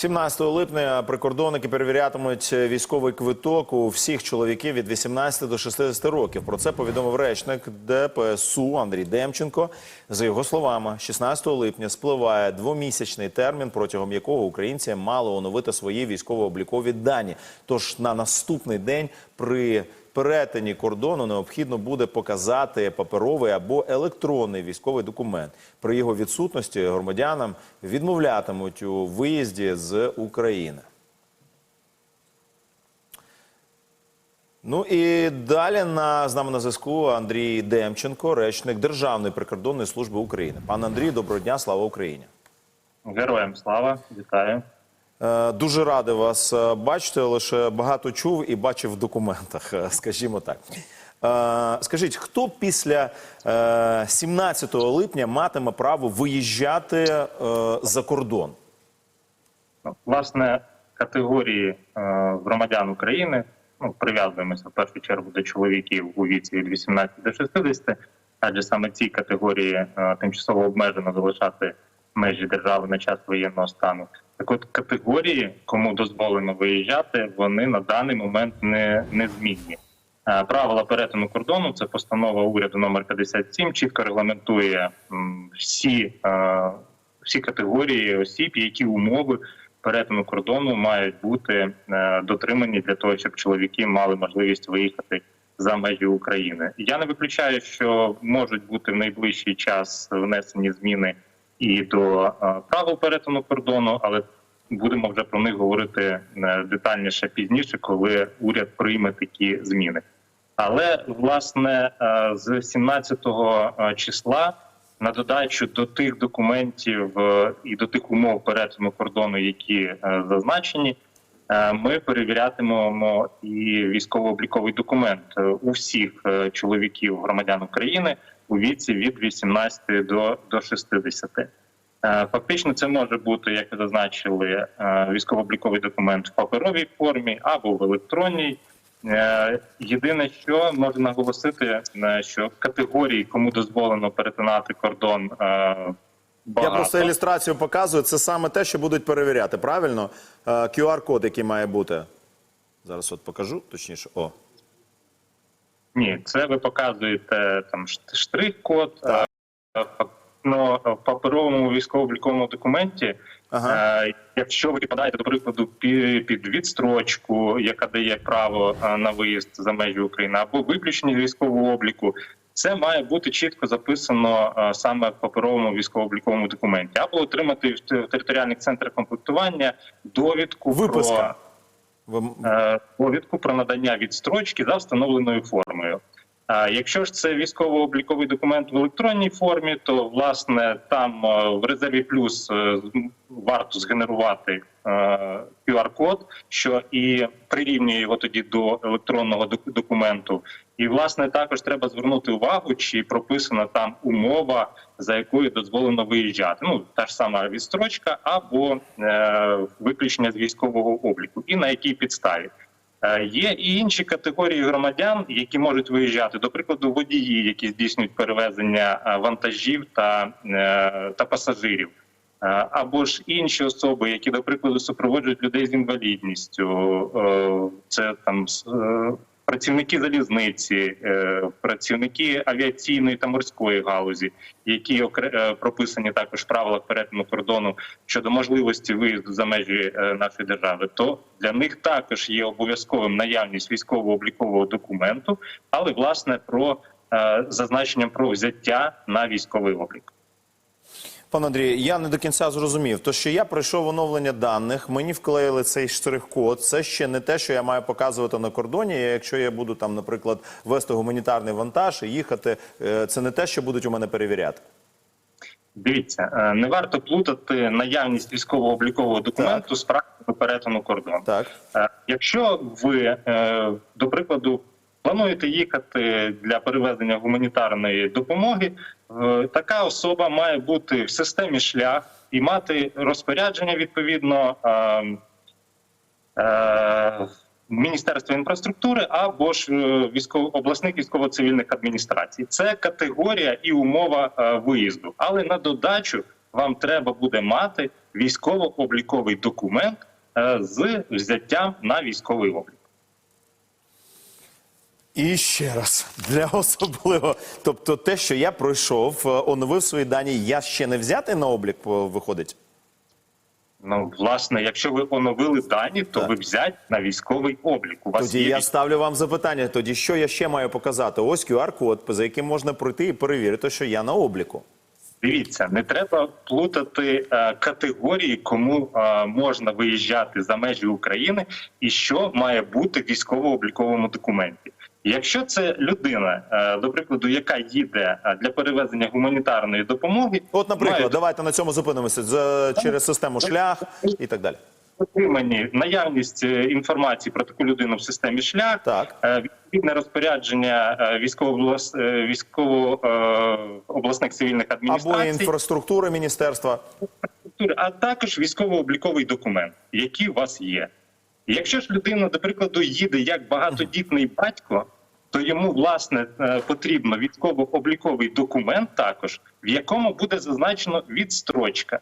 17 липня прикордонники перевірятимуть військовий квиток у всіх чоловіків від 18 до 60 років. Про це повідомив речник ДПСУ Андрій Демченко. За його словами, 16 липня спливає двомісячний термін, протягом якого українці мали оновити свої військово-облікові дані. Тож на наступний день при перетині кордону необхідно буде показати паперовий або електронний військовий документ. При його відсутності громадянам відмовлятимуть у виїзді з України. Ну і далі на з нами на зв'язку Андрій Демченко, речник Державної прикордонної служби України. Пане Андрій, доброго дня, слава Україні. Героям слава, вітаю. Е, Дуже радий вас е, бачити. Лише багато чув і бачив в документах, е, скажімо так. Скажіть, хто після е, 17 липня матиме право виїжджати за кордон? Власне, категорії громадян України ну, прив'язуємося в першу чергу до чоловіків у віці від 18 до 60, адже саме ці категорії тимчасово обмежено залишати межі держави на час воєнного стану. Так от категорії, кому дозволено виїжджати, вони на даний момент не, не змінні. Е, Правила перетину кордону це постанова уряду номер 57, чітко регламентує всі, е, всі категорії осіб, які умови перетину кордону мають бути е, дотримані для того, щоб чоловіки мали можливість виїхати за межі України. Я не виключаю, що можуть бути в найближчий час внесені зміни і до правого правил перетину кордону, але будемо вже про них говорити е, детальніше пізніше, коли уряд прийме такі зміни. Але власне е, з 17 числа на додачу до тих документів е, і до тих умов перетину кордону, які е, зазначені, е, ми перевірятимемо і військово-обліковий документ е, у всіх е, чоловіків громадян України у віці від 18 до, до 60. Е, Фактично, це може бути, як ви зазначили, е, військово-обліковий документ в паперовій формі або в електронній. Е, Єдине, що можу наголосити, е, що категорії, кому дозволено перетинати кордон, е, багато. Я просто ілюстрацію показую. Це саме те, що будуть перевіряти. Правильно? Е, QR-код, який має бути. Зараз от покажу, точніше. О. Ні, це ви показуєте там штрих-код. Е, Ну, в паперовому військово-обліковому документі, Ага. е, якщо ви підпадаєте, до прикладу, під відстрочку, яка дає право е, на виїзд за межі України, або виключення з військового обліку, це має бути чітко записано е, саме в паперовому військово-обліковому документі, або отримати в територіальних центрах комплектування довідку Виписка. про е, довідку про надання відстрочки за встановленою формою. А якщо ж це військово-обліковий документ в електронній формі, то власне там е, в резерві плюс е, варто згенерувати е, QR-код, що і прирівнює його тоді до електронного документу. І власне також треба звернути увагу, чи прописана там умова, за якою дозволено виїжджати. Ну та ж сама відстрочка або е, виключення з військового обліку, і на якій підставі. Е, Є і інші категорії громадян, які можуть виїжджати, до прикладу, водії, які здійснюють перевезення е, вантажів та, е, та пасажирів, або ж інші особи, які, до прикладу, супроводжують людей з інвалідністю. Це там працівники залізниці, е, працівники авіаційної та морської галузі, які е, прописані також в правилах перетину кордону щодо можливості виїзду за межі е, нашої держави, то для них також є обов'язковим наявність військово-облікового документу, але власне про зазначенням про взяття на військовий облік. Пане Андрій, я не до кінця зрозумів. То, що я пройшов оновлення даних, мені вклеїли цей штрих-код. Це ще не те, що я маю показувати на кордоні. Якщо я буду там, наприклад, вести гуманітарний вантаж і їхати, е, це не те, що будуть у мене перевіряти. Дивіться, е, не варто плутати наявність військово-облікового документу з практикою перетину кордону. Так. Е, Якщо ви, до прикладу, плануєте їхати для перевезення гуманітарної допомоги, е, така особа має бути в системі шлях і мати розпорядження відповідно. е, е, Міністерства інфраструктури або ж військово обласних військово-цивільних адміністрацій. Це категорія і умова виїзду. Але на додачу вам треба буде мати військово-обліковий документ з взяттям на військовий облік. І ще раз для особливо. Тобто, те, що я пройшов, е, оновив свої дані, я ще не взятий на облік, е, виходить. Ну, власне, якщо ви оновили дані, то Так. ви взять на військовий облік. У вас Тоді є я ставлю вам запитання. Тоді що я ще маю показати? Ось QR-код, за яким можна пройти і перевірити, що я на обліку. Дивіться, не треба плутати е, категорії, кому е, можна виїжджати за межі України, і що має бути в військово-обліковому документі. Якщо це людина, е, до прикладу, яка їде е, для перевезення гуманітарної допомоги, От, наприклад, має давайте на цьому зупинимося за, через систему шлях і так далі. отримані наявність е, інформації про таку людину в системі шлях, Так. відповідне розпорядження е, військово обласних цивільних Або адміністрацій. інфраструктури міністерства. а також військово-обліковий документ, який у вас є. Якщо ж людина, до прикладу, їде як багатодітний батько, то йому власне е, потрібно військово-обліковий документ, також в якому буде зазначено відстрочка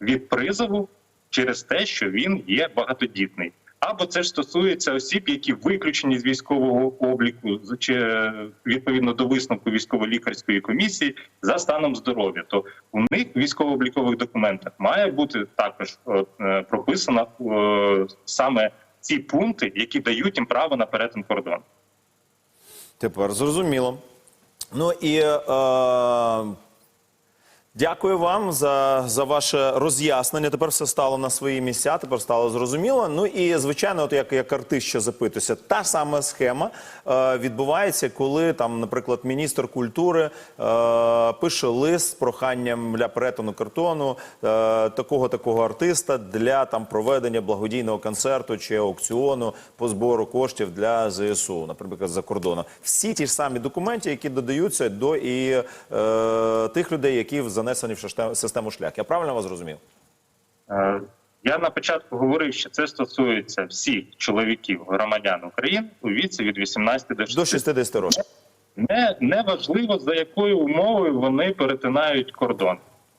від призову через те, що він є багатодітний. Або це ж стосується осіб, які виключені з військового обліку чи е, відповідно до висновку військово-лікарської комісії за станом здоров'я. То у них в військово-облікових документах має бути також е, прописано е, саме ці пункти, які дають їм право на перетин кордону. Тепер зрозуміло. Ну і е, дякую вам за, за ваше роз'яснення. Тепер все стало на свої місця, тепер стало зрозуміло. Ну і звичайно, от як, як артист ще та сама схема е, відбувається, коли там, наприклад, міністр культури е, пише лист з проханням для перетину картону е, такого такого артиста для там проведення благодійного концерту чи аукціону по збору коштів для ЗСУ, наприклад, за кордону. Всі ті ж самі документи, які додаються до і е, тих людей, які занесені в систему шлях. Я правильно вас зрозумів? Е, Я на початку говорив, що це стосується всіх чоловіків громадян України у віці від 18 до 60 До 60 років. Не, не важливо, за якою умовою вони перетинають кордон.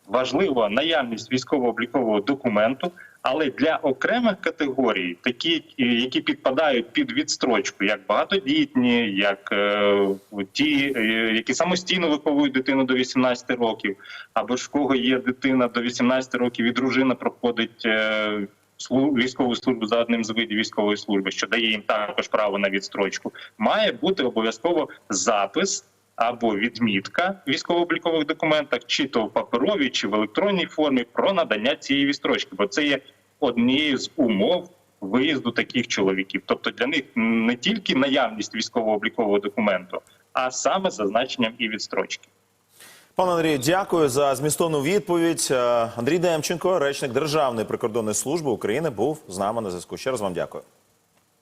Важливо наявність військово-облікового документу, але для окремих категорій, такі, е, які підпадають під відстрочку, як багатодітні, як е, ті, е, які самостійно виховують дитину до 18 років, або ж в кого є дитина до 18 років і дружина проходить. Е, військову службу за одним з видів військової служби, що дає їм також право на відстрочку, має бути обов'язково запис або відмітка в військово-облікових документах, чи то в паперовій, чи в електронній формі про надання цієї відстрочки, бо це є однією з умов виїзду таких чоловіків. Тобто для них не тільки наявність військово-облікового документу, а саме зазначенням і відстрочки. Пане Андрію, дякую за змістовну відповідь. Е, Андрій Демченко, речник Державної прикордонної служби України, був з нами на зв'язку. Ще раз вам дякую.